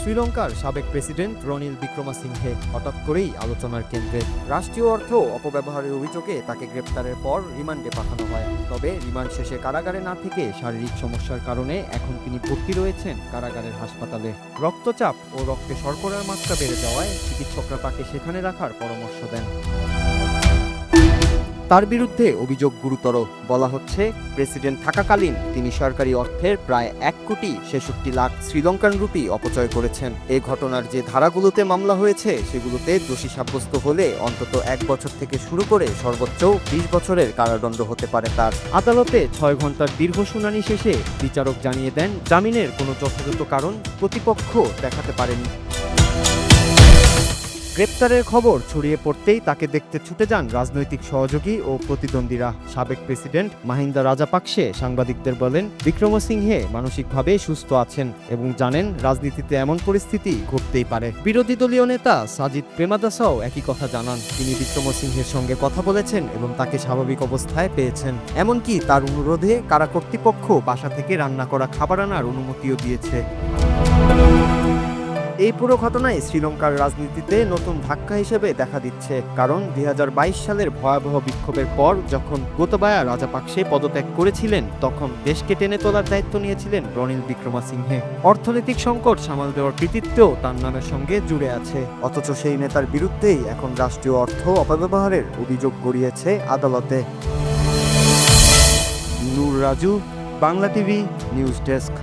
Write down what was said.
শ্রীলঙ্কার সাবেক প্রেসিডেন্ট রনিল বিক্রমাসিংহে হঠাৎ করেই আলোচনার কেন্দ্রে রাষ্ট্রীয় অর্থ অপব্যবহারের অভিযোগে তাকে গ্রেপ্তারের পর রিমান্ডে পাঠানো হয়। তবে রিমান্ড শেষে কারাগারে না থেকে শারীরিক সমস্যার কারণে এখন তিনি ভর্তি রয়েছেন কারাগারের হাসপাতালে। রক্তচাপ ও রক্তে শর্করার মাত্রা বেড়ে যাওয়ায় চিকিৎসকরা তাকে সেখানে রাখার পরামর্শ দেন। তার বিরুদ্ধে অভিযোগ গুরুতর বলা হচ্ছে, প্রেসিডেন্ট থাকাকালীন তিনি সরকারি অর্থের প্রায় এক কোটি ছেষট্টি লাখ শ্রীলঙ্কান রুপি অপচয় করেছেন। এ ঘটনার যে ধারাগুলোতে মামলা হয়েছে, সেগুলোতে দোষী সাব্যস্ত হলে অন্তত এক বছর থেকে শুরু করে সর্বোচ্চ বিশ বছরের কারাদণ্ড হতে পারে তার। আদালতে ছয় ঘণ্টার দীর্ঘ শুনানি শেষে বিচারক জানিয়ে দেন, জামিনের কোনো যথাযথ কারণ প্রতিপক্ষ দেখাতে পারেনি। গ্রেপ্তারের খবর ছড়িয়ে পড়তেই তাকে দেখতে ছুটে যান রাজনৈতিক সহযোগী ও প্রতিদ্বন্দ্বীরা। সাবেক প্রেসিডেন্ট মাহিন্দা রাজাপাকসে সাংবাদিকদের বলেন, বিক্রমসিংহে মানসিকভাবে সুস্থ আছেন এবং জানেন রাজনীতিতে এমন পরিস্থিতি ঘটতেই পারে। বিরোধী দলীয় নেতা সাজিদ প্রেমাদাসাও একই কথা জানান। তিনি বিক্রমসিংহের সঙ্গে কথা বলেছেন এবং তাকে স্বাভাবিক অবস্থায় পেয়েছেন। এমনকি তার অনুরোধে কারা কর্তৃপক্ষ বাসা থেকে রান্না করা খাবার আনার অনুমতিও দিয়েছে। এই পুরো ঘটনায় শ্রীলঙ্কার রাজনীতিতে নতুন ধাক্কা হিসেবে দেখা দিচ্ছে। কারণ দুই হাজার বাইশ সালের ভয়াবহ বিক্ষোভের পর যখন গোতবায়া রাজাপাকসে পদত্যাগ করেছিলেন, তখন দেশকে টেনে তোলার দায়িত্ব নিয়েছিলেন রনিল বিক্রমাসিংহে। অর্থনৈতিক সংকট সামাল দেওয়ার কৃতিত্বও তার নামের সঙ্গে জুড়ে আছে। অথচ সেই নেতার বিরুদ্ধেই এখন রাষ্ট্রীয় অর্থ অপব্যবহারের অভিযোগ গড়িয়েছে আদালতে। Nur Raju, Bangla TV, news desk.